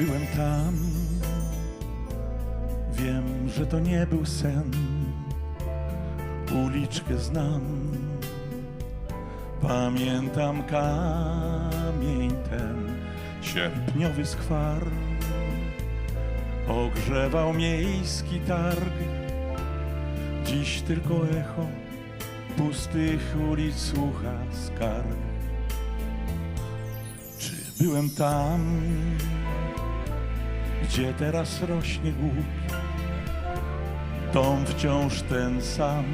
Byłem tam, wiem, że to nie był sen. Uliczkę znam, pamiętam kamień ten, sierpniowy skwar. Ogrzewał miejski targ, dziś tylko echo pustych ulic słucha skarg. Czy byłem tam, gdzie teraz rośnie głód? Dom wciąż ten sam,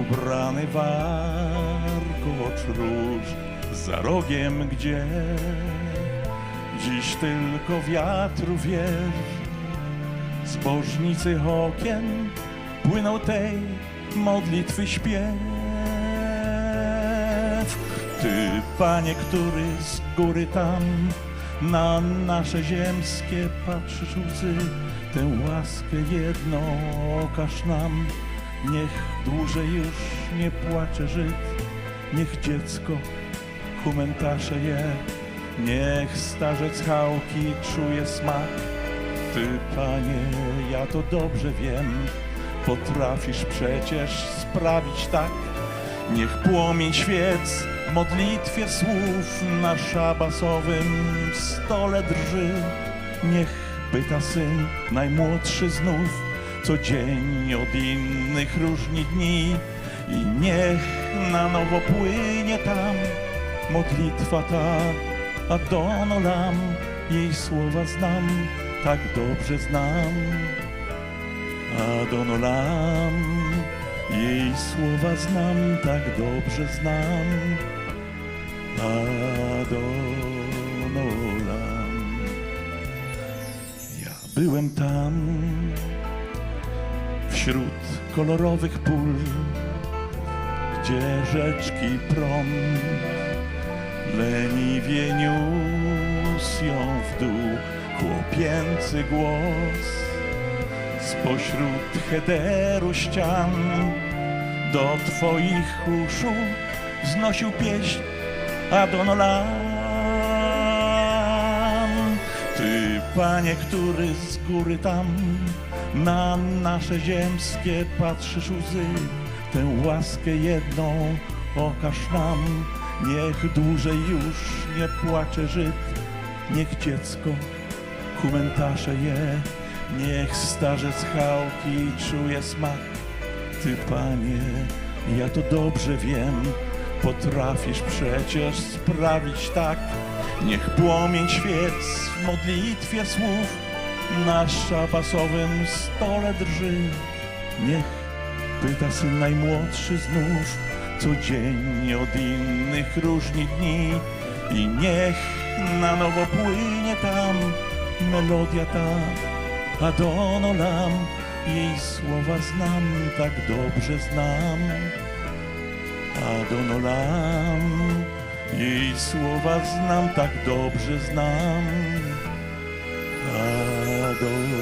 ubrany warkocz róż, za rogiem gdzie dziś tylko wiatru wież. Zbożnicy okien płynął tej modlitwy śpiew. Ty, Panie, który z góry tam na nasze ziemskie patrzysz łzy, tę łaskę jedną okaż nam. Niech dłużej już nie płacze Żyd, niech dziecko humentasze je, niech starzec chałki czuje smak. Ty, Panie, ja to dobrze wiem, potrafisz przecież sprawić tak. Niech płomień świec modlitwie słów na szabasowym stole drży. Niech pyta syn najmłodszy znów, co dzień od innych różni dni. I niech na nowo płynie tam modlitwa ta, a donolam jej słowa znam, tak dobrze znam. Adonolam, jej słowa znam, tak dobrze znam. Adonolam. Ja byłem tam, wśród kolorowych pól, gdzie rzeczki prom leniwie niósł ją w dół chłopięcy głos spośród hederu ścian do twoich uszu znosił pieśń Adonolam. Ty, panie, który z góry tam na nasze ziemskie patrzysz łzy, tę łaskę jedną okaż nam. Niech dłużej już nie płacze Żyd, niech dziecko komentarze je, niech starzec chałki czuje smak. Ty, panie, ja to dobrze wiem, potrafisz przecież sprawić tak. Niech płomień świec w modlitwie słów na szabasowym stole drży. Niech pyta syn najmłodszy znów, co dzień od innych różni dni. I niech na nowo płynie tam melodia ta, Adonolam, jej słowa znam, tak dobrze znam. Adonolam, jej słowa znam, tak dobrze znam. Adonolam.